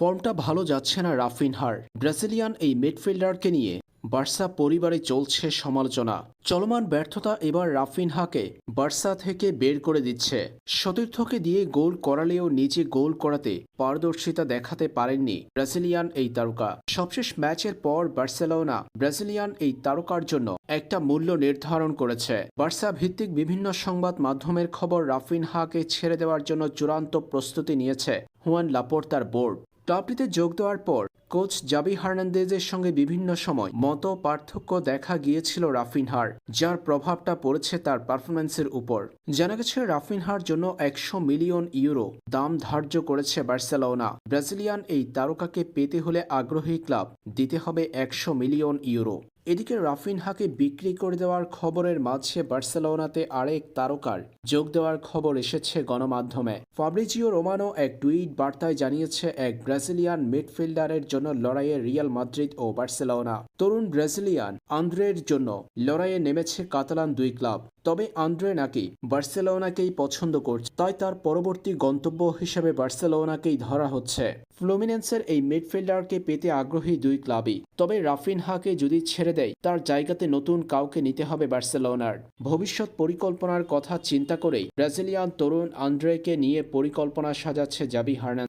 ফর্মটা ভালো যাচ্ছে না রাফিনহার ব্রাজিলিয়ান এই মিডফিল্ডারকে নিয়ে বার্সা পরিবারে চলছে সমালোচনা। চলমান ব্যর্থতা এবার রাফিনহাকে বার্সা থেকে বের করে দিচ্ছে। সতীর্থকে দিয়ে গোল করালেও নিজে গোল করাতে পারদর্শিতা দেখাতে পারেননি ব্রাজিলিয়ান এই তারকা। সবশেষ ম্যাচের পর বার্সেলোনা ব্রাজিলিয়ান এই তারকার জন্য একটা মূল্য নির্ধারণ করেছে। বার্সা ভিত্তিক বিভিন্ন সংবাদ মাধ্যমের খবর রাফিনহাকে ছেড়ে দেওয়ার জন্য চূড়ান্ত প্রস্তুতি নিয়েছে হুয়ান লাপোর্তার বোর্ড। ক্লাবটিতে যোগ দেওয়ার পর কোচ জাবি হার্নান্দেজের সঙ্গে বিভিন্ন সময় মত পার্থক্য দেখা গিয়েছিল রাফিনহার, যার প্রভাবটা পড়েছে তার পারফরম্যান্সের উপর। জানা গেছে, রাফিনহার জন্য একশো মিলিয়ন ইউরো দাম ধার্য করেছে বার্সেলোনা। ব্রাজিলিয়ান এই তারকাকে পেতে হলে আগ্রহী ক্লাব দিতে হবে একশো মিলিয়ন ইউরো। এদিকে রাফিনহাকে বিক্রি করে দেওয়ার খবরের মাঝে বার্সেলোনাতে আরেক তারকার যোগ দেওয়ার খবর এসেছে গণমাধ্যমে। ফাব্রিজিও রোমানো এক টুইট বার্তায় জানিয়েছে, এক ব্রাজিলিয়ান মিডফিল্ডারের জন্য লড়াইয়ে রিয়াল মাদ্রিদ ও বার্সেলোনা। তরুণ ব্রাজিলিয়ান আন্দ্রের জন্য লড়াইয়ে নেমেছে কাতালান দুই ক্লাব। তবে আন্দ্রে নাকি বার্সেলোনাকেই পছন্দ করছে, তাই তার পরবর্তী গন্তব্য হিসেবে বার্সেলোনাকেই ধরা হচ্ছে। ফ্লুমিনেন্সের এই মিডফিল্ডারকে পেতে আগ্রহী দুই ক্লাবই। তবে রাফিনহাকে যদি ছেড়ে দেয়, তার জায়গাতে নতুন কাউকে নিতে হবে বার্সেলোনার। ভবিষ্যৎ পরিকল্পনার কথা চিন্তা করেই ব্রাজিলিয়ান তরুণ আন্দ্রেকে নিয়ে পরিকল্পনা সাজাচ্ছে জাবি হার্নান